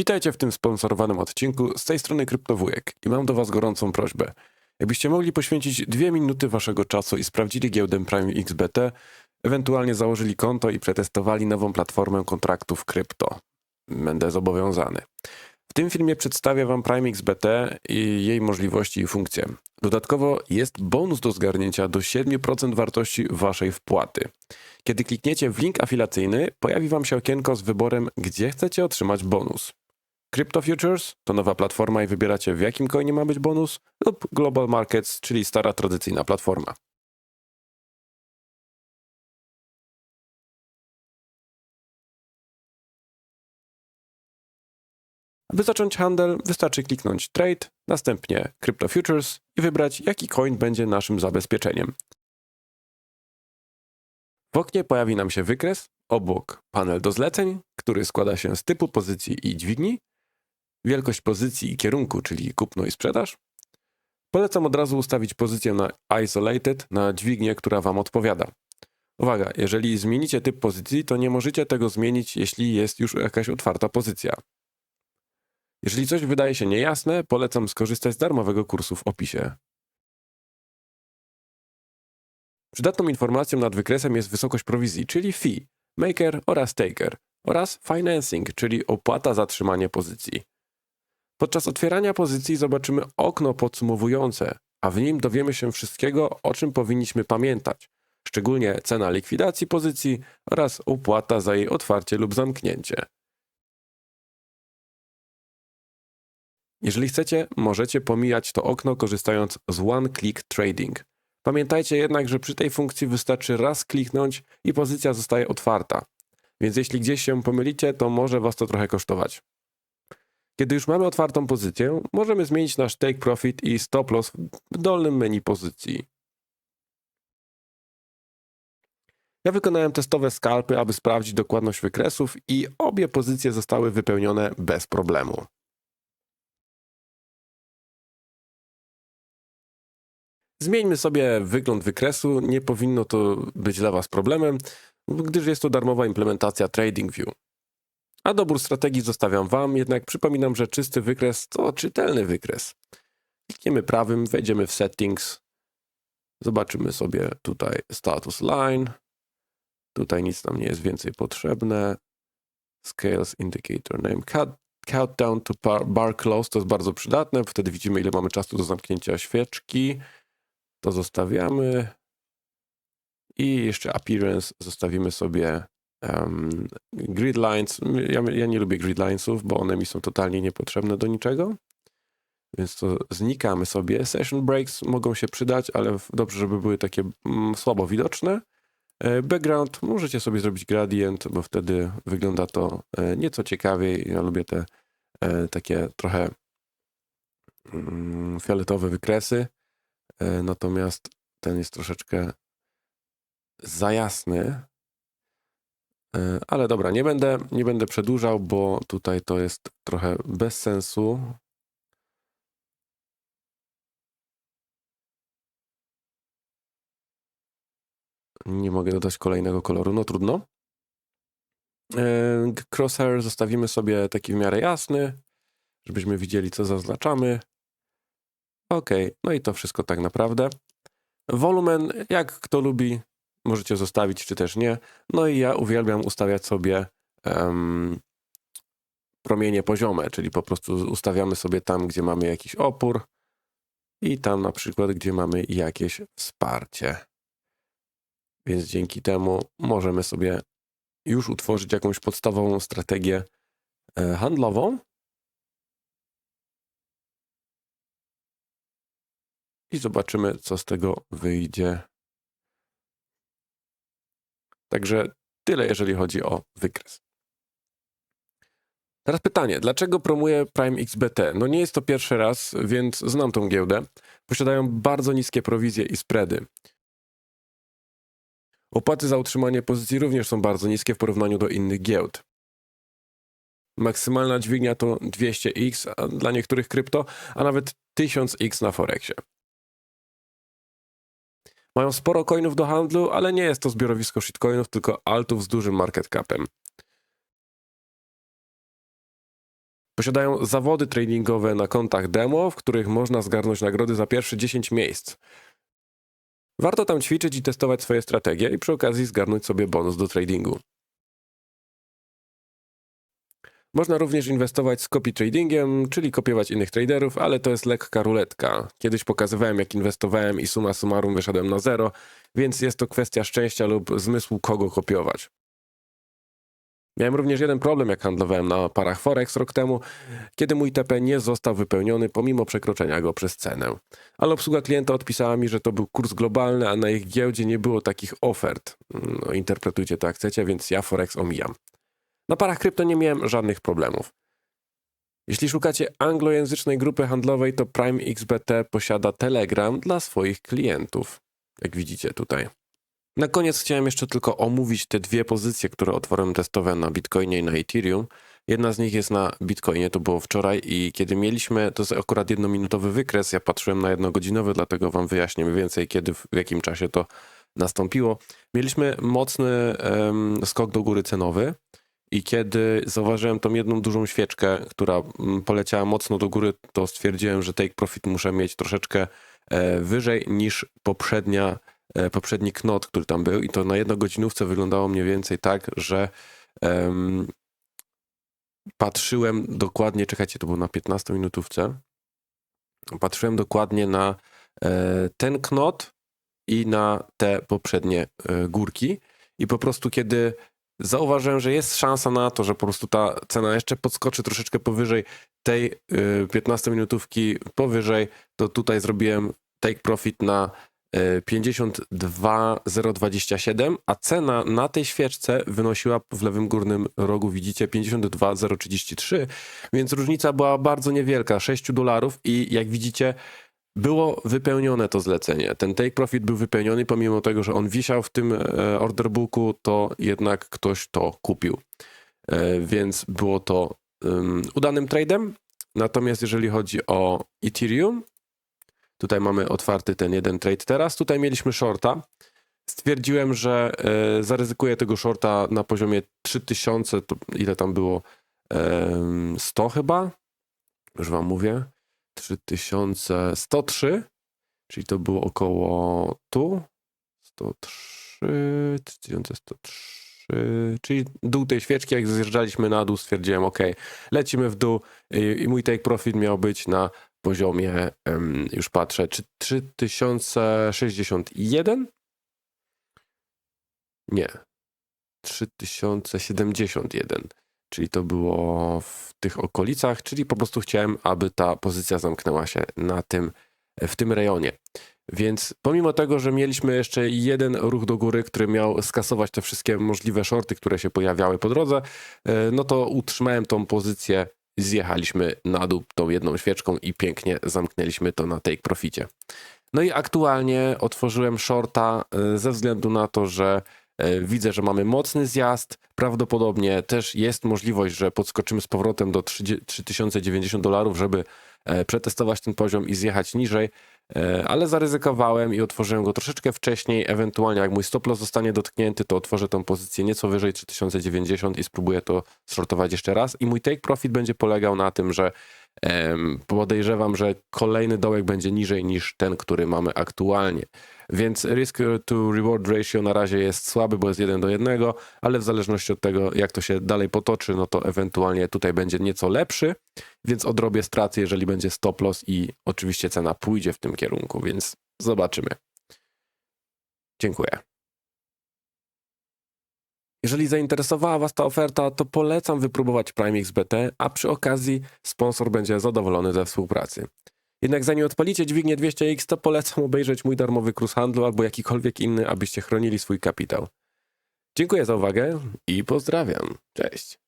Witajcie w tym sponsorowanym odcinku. Z tej strony Kryptowujek i mam do Was gorącą prośbę. Jakbyście mogli poświęcić dwie minuty Waszego czasu i sprawdzili giełdę Prime XBT, ewentualnie założyli konto i przetestowali nową platformę kontraktów krypto. Będę zobowiązany. W tym filmie przedstawię Wam Prime XBT i jej możliwości i funkcje. Dodatkowo jest bonus do zgarnięcia do 7% wartości Waszej wpłaty. Kiedy klikniecie w link afilacyjny, pojawi Wam się okienko z wyborem, gdzie chcecie otrzymać bonus. Crypto Futures to nowa platforma i wybieracie w jakim coinie ma być bonus lub Global Markets, czyli stara tradycyjna platforma. Aby zacząć handel, wystarczy kliknąć Trade, następnie Crypto Futures i wybrać, jaki coin będzie naszym zabezpieczeniem. W oknie pojawi nam się wykres, obok panel do zleceń, który składa się z typu pozycji i dźwigni, wielkość pozycji i kierunku, czyli kupno i sprzedaż. Polecam od razu ustawić pozycję na Isolated, na dźwignię, która Wam odpowiada. Uwaga, jeżeli zmienicie typ pozycji, to nie możecie tego zmienić, jeśli jest już jakaś otwarta pozycja. Jeżeli coś wydaje się niejasne, polecam skorzystać z darmowego kursu w opisie. Przydatną informacją nad wykresem jest wysokość prowizji, czyli fee, maker oraz taker, oraz financing, czyli opłata za trzymanie pozycji. Podczas otwierania pozycji zobaczymy okno podsumowujące, a w nim dowiemy się wszystkiego, o czym powinniśmy pamiętać, szczególnie cena likwidacji pozycji oraz opłata za jej otwarcie lub zamknięcie. Jeżeli chcecie, możecie pomijać to okno korzystając z One Click Trading. Pamiętajcie jednak, że przy tej funkcji wystarczy raz kliknąć i pozycja zostaje otwarta. Więc jeśli gdzieś się pomylicie, to może Was to trochę kosztować. Kiedy już mamy otwartą pozycję, możemy zmienić nasz take profit i stop loss w dolnym menu pozycji. Ja wykonałem testowe skalpy, aby sprawdzić dokładność wykresów i obie pozycje zostały wypełnione bez problemu. Zmieńmy sobie wygląd wykresu, nie powinno to być dla Was problemem, gdyż jest to darmowa implementacja TradingView. A dobór strategii zostawiam Wam, jednak przypominam, że czysty wykres to czytelny wykres. Klikniemy prawym, wejdziemy w Settings, zobaczymy sobie tutaj Status Line, tutaj nic nam nie jest więcej potrzebne, Scales Indicator Name, cut, Countdown to bar, bar Close to jest bardzo przydatne, wtedy widzimy ile mamy czasu do zamknięcia świeczki, to zostawiamy. I jeszcze Appearance zostawimy sobie um, grid lines. Ja, ja, nie lubię grid linesów, bo one mi są totalnie niepotrzebne do niczego. Więc to znikamy sobie. Session breaks mogą się przydać, ale dobrze, żeby były takie mm, słabo widoczne. E, background możecie sobie zrobić gradient, bo wtedy wygląda to e, nieco ciekawiej. Ja lubię te e, takie trochę mm, fioletowe wykresy. Natomiast ten jest troszeczkę za jasny, ale dobra, nie będę, nie będę przedłużał, bo tutaj to jest trochę bez sensu. Nie mogę dodać kolejnego koloru, no trudno. E, crosshair zostawimy sobie taki w miarę jasny, żebyśmy widzieli, co zaznaczamy. Ok, no i to wszystko tak naprawdę. Wolumen, jak kto lubi, Możecie zostawić, czy też nie. No i ja uwielbiam ustawiać sobie um, promienie poziome, czyli po prostu ustawiamy sobie tam, gdzie mamy jakiś opór i tam na przykład, gdzie mamy jakieś wsparcie. Więc dzięki temu możemy sobie już utworzyć jakąś podstawową strategię e, handlową. I zobaczymy, co z tego wyjdzie. Także tyle, jeżeli chodzi o wykres. Teraz pytanie, dlaczego promuję Prime XBT? No nie jest to pierwszy raz, więc znam tą giełdę. Posiadają bardzo niskie prowizje i spready. Opłaty za utrzymanie pozycji również są bardzo niskie w porównaniu do innych giełd. Maksymalna dźwignia to 200x dla niektórych krypto, a nawet 1000x na Forexie. Mają sporo coinów do handlu, ale nie jest to zbiorowisko shitcoinów, tylko altów z dużym market capem. Posiadają zawody tradingowe na kontach demo, w których można zgarnąć nagrody za pierwsze 10 miejsc. Warto tam ćwiczyć i testować swoje strategie i przy okazji zgarnąć sobie bonus do tradingu. Można również inwestować z copy tradingiem, czyli kopiować innych traderów, ale to jest lekka ruletka. Kiedyś pokazywałem jak inwestowałem i suma summarum wyszedłem na zero, więc jest to kwestia szczęścia lub zmysłu kogo kopiować. Miałem również jeden problem, jak handlowałem na parach Forex rok temu, kiedy mój TP nie został wypełniony pomimo przekroczenia go przez cenę. Ale obsługa klienta odpisała mi, że to był kurs globalny, a na ich giełdzie nie było takich ofert. No, interpretujcie to jak chcecie, więc ja Forex omijam. Na parach krypto nie miałem żadnych problemów. Jeśli szukacie anglojęzycznej grupy handlowej, to Prime XBT posiada Telegram dla swoich klientów. Jak widzicie tutaj. Na koniec chciałem jeszcze tylko omówić te dwie pozycje, które otworem testowe na Bitcoinie i na Ethereum. Jedna z nich jest na Bitcoinie, to było wczoraj i kiedy mieliśmy, to jest akurat jednominutowy wykres, ja patrzyłem na jednogodzinowy, dlatego wam wyjaśnię więcej kiedy, w jakim czasie to nastąpiło. Mieliśmy mocny um, skok do góry cenowy i kiedy zauważyłem tą jedną dużą świeczkę, która mm, poleciała mocno do góry, to stwierdziłem, że take profit muszę mieć troszeczkę e, wyżej niż poprzednia E, poprzedni knot, który tam był. I to na jednogodzinówce wyglądało mniej więcej tak, że um, patrzyłem dokładnie, czekajcie, to było na 15 minutówce, patrzyłem dokładnie na e, ten knot i na te poprzednie górki. I po prostu kiedy zauważyłem, że jest szansa na to, że po prostu ta cena jeszcze podskoczy troszeczkę powyżej tej 15 minutówki powyżej, to tutaj zrobiłem take profit na 52,027, a cena na tej świeczce wynosiła w lewym górnym rogu, widzicie, 52,033, więc różnica była bardzo niewielka, 6 dolarów i jak widzicie, było wypełnione to zlecenie. Ten take profit był wypełniony, pomimo tego, że on wisiał w tym e, order booku, to jednak ktoś to kupił. E, więc było to um, udanym tradem. Natomiast jeżeli chodzi o Ethereum, Tutaj mamy otwarty ten jeden trade teraz. Tutaj mieliśmy shorta. Stwierdziłem, że e, zaryzykuję tego shorta na poziomie 3000, to ile tam było? 100 chyba? Już wam mówię. 3103, czyli to było około tu. 103, 3103, czyli dół tej świeczki, jak zjeżdżaliśmy na dół, stwierdziłem, ok, lecimy w dół i, i mój take profit miał być na poziomie, już patrzę, czy 3061? Nie. 3071. Czyli to było w tych okolicach, czyli po prostu chciałem, aby ta pozycja zamknęła się na tym, w tym rejonie. Więc pomimo tego, że mieliśmy jeszcze jeden ruch do góry, który miał skasować te wszystkie możliwe shorty, które się pojawiały po drodze, e, no to utrzymałem tą pozycję zjechaliśmy na dół tą jedną świeczką i pięknie zamknęliśmy to na take proficie. No i aktualnie otworzyłem shorta e, ze względu na to, że e, widzę, że mamy mocny zjazd. Prawdopodobnie też jest możliwość, że podskoczymy z powrotem do 3090 dolarów, żeby e, przetestować ten poziom i zjechać niżej. E, ale zaryzykowałem i otworzyłem go troszeczkę wcześniej. Ewentualnie, jak mój stop loss zostanie dotknięty, to otworzę tą pozycję nieco wyżej 3090 i spróbuję to shortować jeszcze raz. I mój take profit będzie polegał na tym, że podejrzewam, że kolejny dołek będzie niżej niż ten, który mamy aktualnie. Więc risk to reward ratio na razie jest słaby, bo jest 1 do 1, ale w zależności od tego, jak to się dalej potoczy, no to ewentualnie tutaj będzie nieco lepszy, więc odrobię straty, jeżeli będzie stop loss i oczywiście cena pójdzie w tym kierunku, więc zobaczymy. Dziękuję. Jeżeli zainteresowała Was ta oferta, to polecam wypróbować Prime XBT, a przy okazji sponsor będzie zadowolony ze współpracy. Jednak zanim odpalicie dźwignię 200X, to polecam obejrzeć mój darmowy kurs handlu albo jakikolwiek inny, abyście chronili swój kapitał. Dziękuję za uwagę i pozdrawiam. Cześć.